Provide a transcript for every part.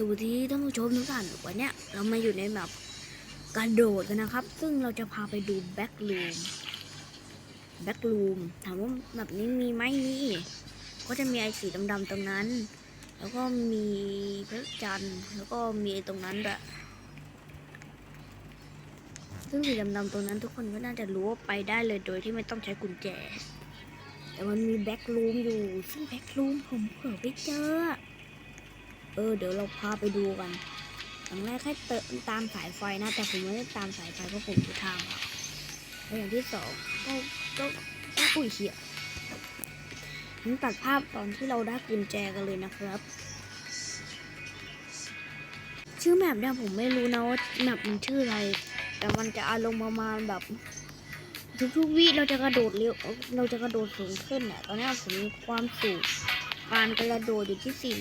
สวัสดีท่านผู้ชมทุกท่านวันนี้เรามาอยู่ในแบบกระโดดกันนะครับ ซึ่งเราจะพาไปดูแบ็กลูมแบ็กลูมถามว่าแบบนี้มีไหมมีก็จะมีไอ้สีดำๆตรงนั้น แล้วก็มีพระจันทร์แล้วก็มีตรงนั้นด้วยซึ่งสีดำๆตรงนั้นทุกคนก็น่าจะรู้ว่าไปได้เลยโดยที่ไม่ต้องใช้กุญแจ แต่มันมีแบ็กลูมอยู่ซึ่งแบ็กลูมผมเผื่อไปเจอ เออเดี๋ยวเราพาไปดูกันอย่างแรกให้เติมตามสายไฟนะ แต่ผมไม่ได้ตามสายไฟเพราะผมอยู่ทางอะแล้วอย่างที่สองก็ก็ก็อุ้ยเหี้ยผมตัดภาพตอนที่เราได้กุญแจกันเลยนะครับ ชื่อแมปเนี่ยผมไม่รู้นะว่าแมปมันชื่ออะไร แต่มันจะอารมณ์ประมาณแบบทุกๆวิเราจะกระโดดเร็วเราจะกระโดดสูงขึ้นอะตอนนี้ผมมีความสูง การกระโดดอยู่ที่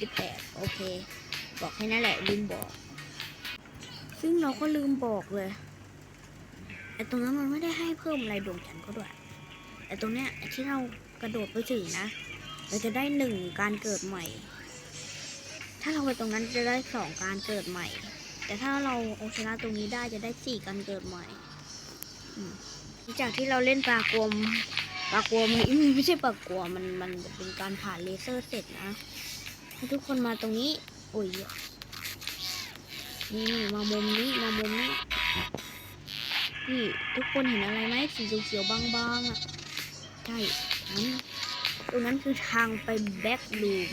438 โอเค บอกให้นั่นแหละลืมบอก ซึ่งเราก็ลืมบอกเลยไอ้ตรงนั้นมันไม่ได้ให้เพิ่มอะไรดวงจันทร์ก็ด้วย แต่ตรงเนี้ยที่เรากระโดดไปถึงนะ เราจะได้หนึ่งการเกิดใหม่ ถ้าเราไปตรงนั้นจะได้สองการเกิดใหม่ แต่ถ้าเราเอาชนะตรงนี้ได้จะได้สี่การเกิดใหม่หลังจากที่เราเล่นปลากลม ปากลัวมันไม่ใช่ปากลัวมันมันเป็นการผ่านเลเซอร์เสร็จนะให้ทุกคนมาตรงนี้โอ้ยนี่มามุมนี้มามุมนี้นี่ทุกคนเห็นอะไรไหมสีเขียวๆบางๆอะใช่นั้นตรงนั้นคือทางไปแบ็กลูม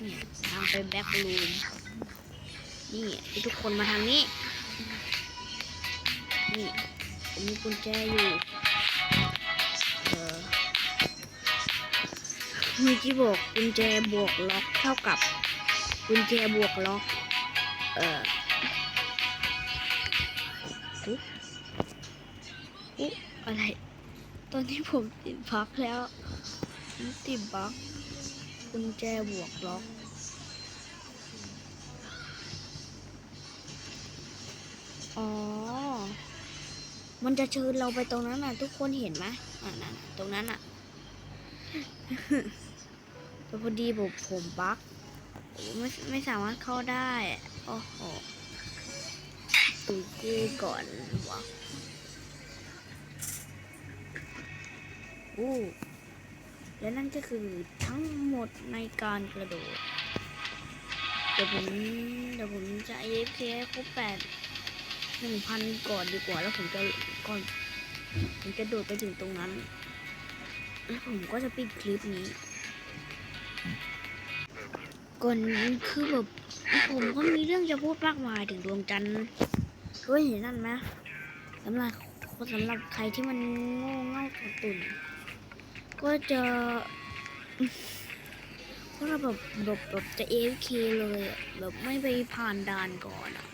นี่ทางไปแบ็กลูมนี่ให้ทุกคนมาทางนี้ นี่ผมมีกุญแจอยู่ เมื่อกี้บอกกุญแจบวกล็อกเท่ากับกุญแจบวกล็อกเอออุ๊อุ๊อะไร ตอนนี้ผมติดพักแล้วติดบักกุญแจบวกล็อกอ๋อ มันจะเชิญเราไปตรงนั้นน่ะ ทุกคนเห็นไหมอ่านั่นตรงนั้นอะ แต่พอดีผมผมบั๊กไม่ไม่สามารถเข้าได้โอ้โหตุยกี้ก่อนวะอู้และนั่นก็คือทั้งหมดในการกระโดด เดี๋ยวผมเดี๋ยวผมจะ AFK ให้ครบแปดหนึ่งพันก่อนดีกว่าแล้วผมจะก่อนผมจะโดดไปถึงตรงนั้น แล้วผมก็จะปิดคลิปนี้ ก่อนคือแบบผมก็มีเรื่องจะพูดมากมายถึงดวงจันทร์เคยเห็นนั่นไหมสำหรับสำหรับใครที่มันโง่เง่าตุ่นก็จะก็จะแบบแบบแบบจะเอฟเคเลยอะแบบไม่ไปผ่านด่านก่อนอะ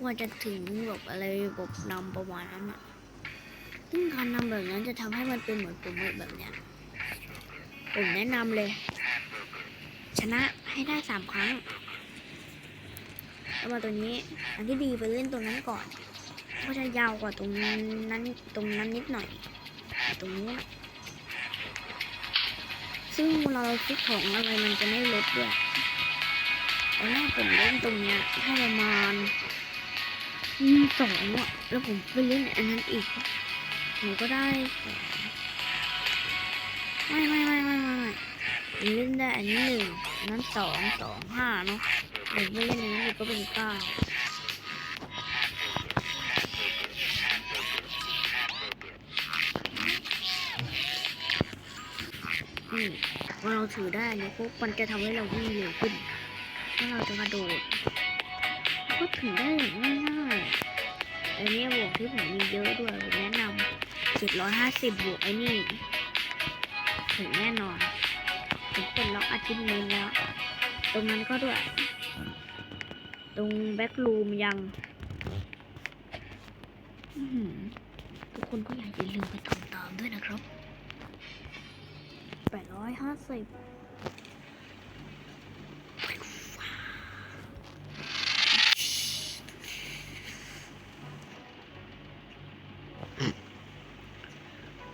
กว่าจะถึงแบบอะไรแบบนำประมาณนั้นอะซึ่งการนำแบบนั้นจะทำให้มันเป็นเหมือนปุ่มแบบเนี้ยผมแนะนำเลย ชนะให้ได้สามครั้งแล้วมาตัวนี้อันที่ดีไปเล่นตรงนั้นก่อน ก็จะยาวกว่าตรงนั้นตรงนั้นนิดหน่อย ตรงนี้ซึ่งเราซื้อของอะไรมันจะไม่ลดด้วยตอนแรกผมเล่นตรงเนี้ยให้ประมาณมีสองอะแล้วผมไปเล่นอันนั้นอีกผมก็ได้ ไม่ไม่ไม่ ผมเล่นได้อันนี้หนึ่งอันนั้นสองสองห้าเนาะผมไปเล่นอันนั้ก็เป็นเก้าอืมพอเราถือได้อันนี้ปุ๊บมันจะทำให้เราวิ่งเร็วขึ้นถ้าเราจะกระโดดก็ถือได้ง่ายๆอันนี้บวกที่ผมมีเยอะด้วยผมแนะนำ750บวกไอ้นี่ถึงแน่นอน อาทิตย์เมนแล้ว ตรงนั้นก็ด้วย ตรงแบ็กรูมยังทุกคนก็อย่าลืมไปทำตามด้วยนะครับแปดร้อยห้าสิบ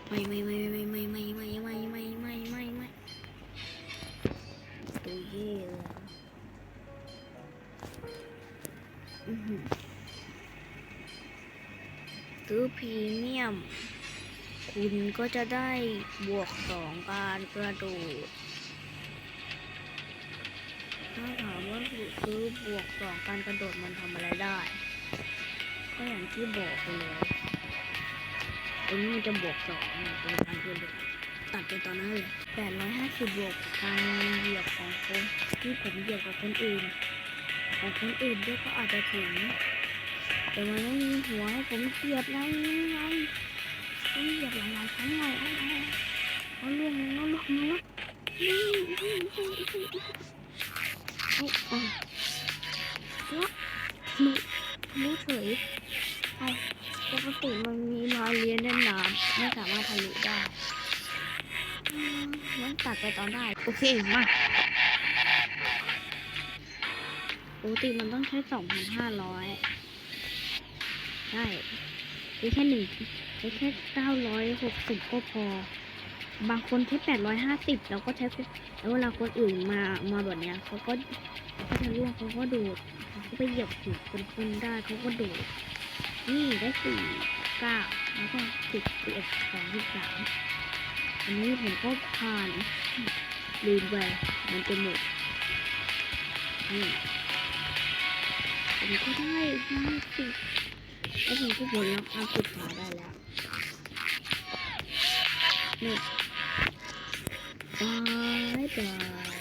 ไม่ไม่ไม่ไม่ไม่ไม่ไม่ ที่เลยซื้อพรีเมียม คุณก็จะได้บวกสองการกระโดด ถ้าถามว่าซื้อบวกสองการกระโดดมันทำอะไรได้ ก็อย่างที่บอกไปเลยตรงนี้จะบวกสองเป็นการกระโดด ตัดไปตอนนั้นเลยแปดร้อยห้าสิบบวกการเหยียบของคนที่ผมเหยียบกับคนอื่น ของคนอื่นด้วยก็อาจจะถึงแต่มันไม่มีหัวให้ผมเหยียบไงไงต้องเหยียบหลายๆครั้งเลยอาเอาเอาล่วงลงแล้วล่วงลงแล้วนี่นี่นี่นี่นี่เอาล้วรู้ ตัดไปตอนได้ โอเคมาปกติมันต้องใช้สองพันห้าร้อยใช่ใช้แค่หนึ่งใช้แค่เก้าร้อยหกสิบก็พอ บางคนใช้แปดร้อยห้าสิบแล้วก็ใช้แล้วเวลาคนอื่นมามาแบบเนี้ยเขาก็เขาจะร่วงเขาก็โดดเขาก็ไปเหยียบถูกคนคนได้เขาก็โดดนี่ได้สี่เก้าแล้วก็สิบสิบเอ็ดสองสิบสาม อันนี้ผมก็ผ่านลืมไปมันจะหมดนี่ผมก็ได้ห้าสิบแล้วผมก็ผลลัพธ์อันสุดท้าได้แล้วนี่บายบาย